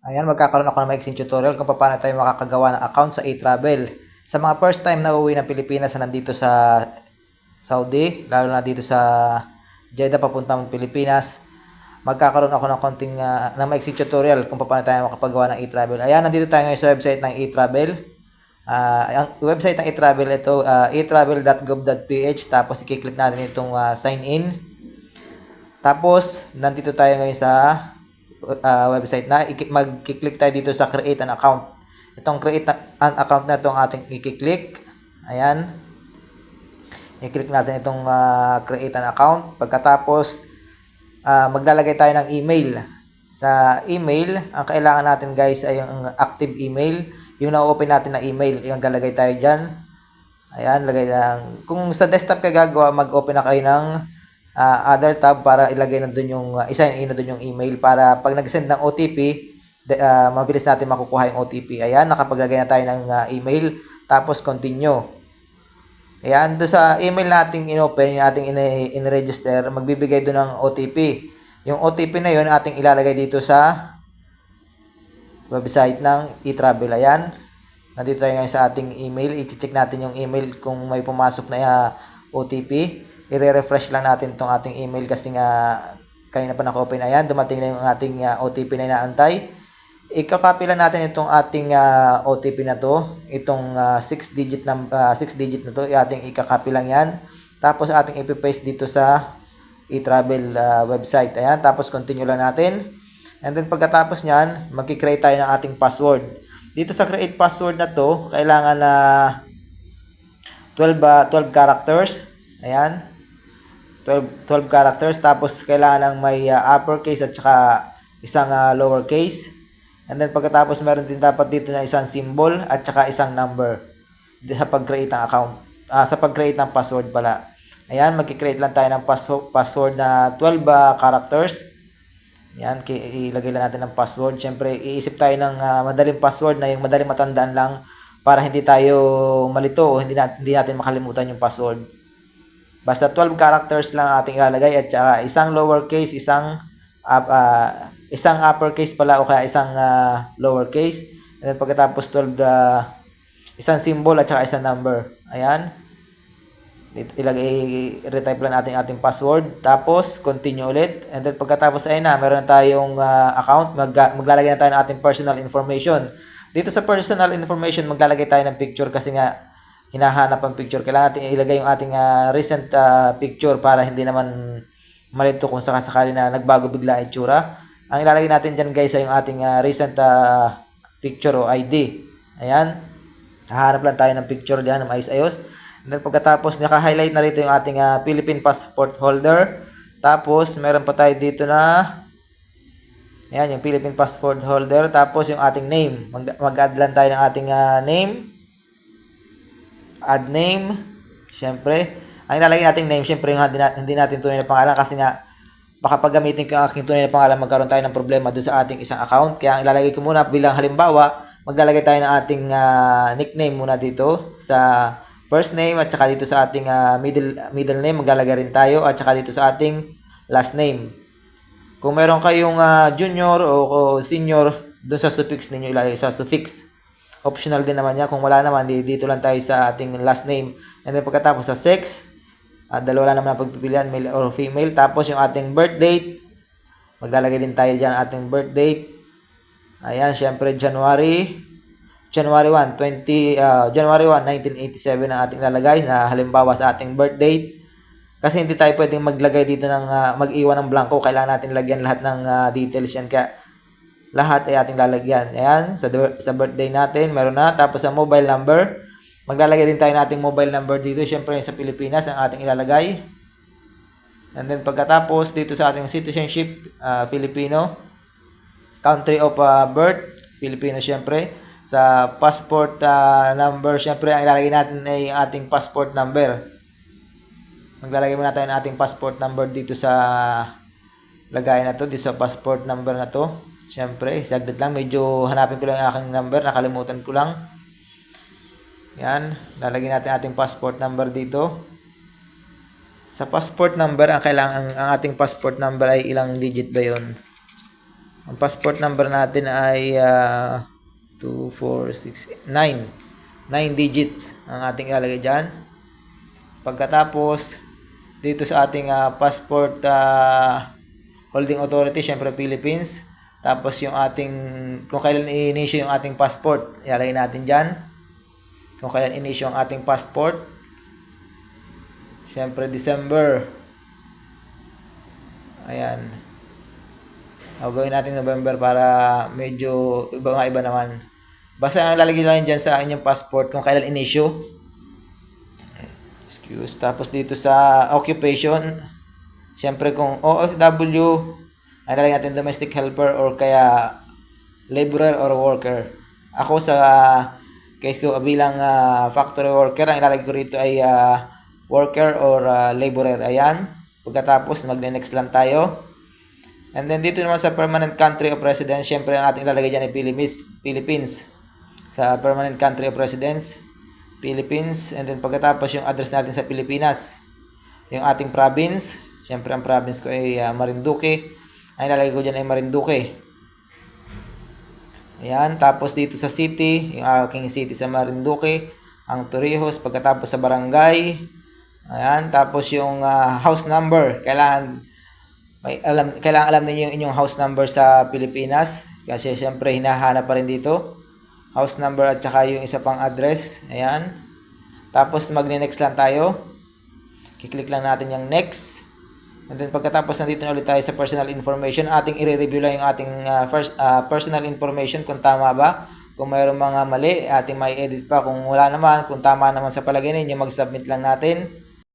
Ayan, magkakaroon ako ng maiksing tutorial kung paano tayo makakagawa ng account sa e-travel. Sa mga first time na uuwi ng Pilipinas na nandito sa Saudi, lalo na dito sa Jeddah papuntang Pilipinas, magkakaroon ako ng konting uh, ng maiksing tutorial kung paano tayo makapagawa ng e-travel. Ayan, nandito tayo ngayon sa website ng e-travel. Ah, ang website ng e-travel ito, uh, e-travel.gov.ph tapos i-click natin itong uh, sign in. Tapos, nandito tayo ngayon sa uh, website na mag-click tayo dito sa create an account. Itong create an account na itong ating i-click. Ayan. I-click natin itong uh, create an account. Pagkatapos, uh, maglalagay tayo ng email. Sa email, ang kailangan natin guys ay yung active email. Yung na-open natin na email, yung galagay tayo dyan. Ayan, lagay lang. Kung sa desktop kayo gagawa, mag-open na kayo ng uh, other tab para ilagay na doon yung, uh, in na doon yung email para pag nag-send ng OTP, de, uh, mabilis natin makukuha yung OTP. Ayan, nakapaglagay na tayo ng uh, email. Tapos continue. Ayan, doon sa email nating inopen, yung ating in- in-register, magbibigay doon ng OTP. Yung OTP na yun, ating ilalagay dito sa website ng e-travel. Ayan, nandito tayo ngayon sa ating email. I-check natin yung email kung may pumasok na uh, OTP. I-refresh lang natin itong ating email kasi nga kanina pa naka-open. Ayan, dumating na yung ating uh, OTP na inaantay. Ika-copy lang natin itong ating uh, OTP na to. Itong 6 uh, digit na 6 uh, digit na to, ating ika-copy lang 'yan. Tapos ating ipi-paste dito sa e-travel uh, website. Ayan, tapos continue lang natin. And then pagkatapos niyan, magki-create tayo ng ating password. Dito sa create password na to, kailangan na 12 uh, 12 characters. Ayan. 12 12 characters tapos kailangan ng may uh, uppercase at saka isang uh, lowercase. And then pagkatapos meron din dapat dito na isang symbol at saka isang number sa pag-create ng account. Uh, sa pag-create ng password pala. Ayan, magki-create lang tayo ng password, password na 12 uh, characters. Yan, ilagay lang natin ng password. Siyempre, iisip tayo ng uh, madaling password na yung madaling matandaan lang para hindi tayo malito o hindi, na, hindi natin makalimutan yung password. Basta 12 characters lang ating ilalagay at saka isang lowercase, isang uh, uh, isang uppercase pala o kaya isang uh, lowercase. And then pagkatapos 12 the isang symbol at saka isang number. Ayan. Ilagay retype lang natin ating password. Tapos continue ulit. And then pagkatapos ay na, meron tayong uh, account. Mag, maglalagay na tayo ng ating personal information. Dito sa personal information, maglalagay tayo ng picture kasi nga hinahanap ang picture. Kailangan natin ilagay yung ating uh, recent uh, picture para hindi naman malito kung sakasakali na nagbago bigla itsura. Ang ilalagay natin dyan guys ay yung ating uh, recent uh, picture o ID. Ayan. Hahanap lang tayo ng picture dyan na maayos-ayos. And then pagkatapos naka-highlight na rito yung ating uh, Philippine passport holder. Tapos meron pa tayo dito na Ayan, yung Philippine passport holder. Tapos yung ating name. Mag- mag-add lang tayo ng ating uh, name. Add name. Siyempre. Ang ilalagay nating name, siyempre yung hindi natin tunay na pangalan kasi nga baka pag gamitin ko ang aking tunay na pangalan, magkaroon tayo ng problema doon sa ating isang account. Kaya ang ilalagay ko muna bilang halimbawa, maglalagay tayo ng ating uh, nickname muna dito sa first name at saka dito sa ating uh, middle middle name maglalagay rin tayo at saka dito sa ating last name. Kung meron kayong uh, junior o, o senior doon sa suffix ninyo ilalagay sa suffix. Optional din naman niya. Kung wala naman, dito lang tayo sa ating last name. And then pagkatapos sa sex, uh, dalawa lang naman ang pagpipilian, male or female. Tapos yung ating birth date, maglalagay din tayo dyan ating birth date. Ayan, syempre January January 1, 20 uh, January 1, 1987 ang ating lalagay na halimbawa sa ating birth date. Kasi hindi tayo pwedeng maglagay dito ng uh, mag-iwan ng blanco, kailangan natin lagyan lahat ng uh, details yan kaya lahat ay ating lalagyan. Ayan, sa, sa birthday natin, meron na. Tapos sa mobile number, maglalagay din tayo ng ating mobile number dito. Siyempre sa Pilipinas ang ating ilalagay. And then pagkatapos dito sa ating citizenship, uh, Filipino. Country of uh, birth, Filipino siyempre. Sa passport uh, number, siyempre ang ilalagay natin ay ating passport number. Maglalagay muna tayo ng ating passport number dito sa lagay na to, dito sa passport number na to. Siyempre, saglit lang. Medyo hanapin ko lang aking number. Nakalimutan ko lang. Yan. Lalagyan natin ating passport number dito. Sa passport number, ang kailangan ang ating passport number ay ilang digit ba 'yon? Ang passport number natin ay ah, 2, 4, 6, 9. 9 digits ang ating ilalagay dyan. Pagkatapos, dito sa ating ah, passport ah, holding authority, syempre Philippines. Tapos yung ating, kung kailan i-issue yung ating passport, ilalagay natin dyan. Kung kailan in-issue ang ating passport. Syempre December. Ayan. O, gawin natin November para medyo iba nga iba naman. Basta ang lalagay lang dyan sa inyong passport kung kailan in-issue. Excuse. Tapos dito sa occupation, syempre kung OFW, ay lalagay natin domestic helper or kaya laborer or worker. Ako sa case ko bilang ah, factory worker, ang ilalagay ko rito ay ah, worker or ah, laborer. Ayan. Pagkatapos, magne-next lang tayo. And then dito naman sa permanent country of residence, syempre ang ating ilalagay dyan ay Philippines. Philippines. Sa permanent country of residence, Philippines. And then pagkatapos yung address natin sa Pilipinas. Yung ating province, syempre ang province ko ay ah, Marinduque. Ang ilalagay ko dyan ay Marinduque. Ayan, tapos dito sa city, yung aking city sa Marinduque, ang Torrijos, pagkatapos sa barangay. Ayan, tapos yung ah, house number, kailangan may alam kailangan alam niyo yung inyong house number sa Pilipinas kasi syempre hinahanap pa rin dito. House number at saka yung isa pang address. Ayan. Tapos magne-next lang tayo. Kiklik lang natin yung next. And then pagkatapos nandito na ulit tayo sa personal information, ating i-review lang yung ating ah, first ah, personal information kung tama ba. Kung mayroong mga mali, ating may edit pa. Kung wala naman, kung tama naman sa palagay ninyo, mag-submit lang natin.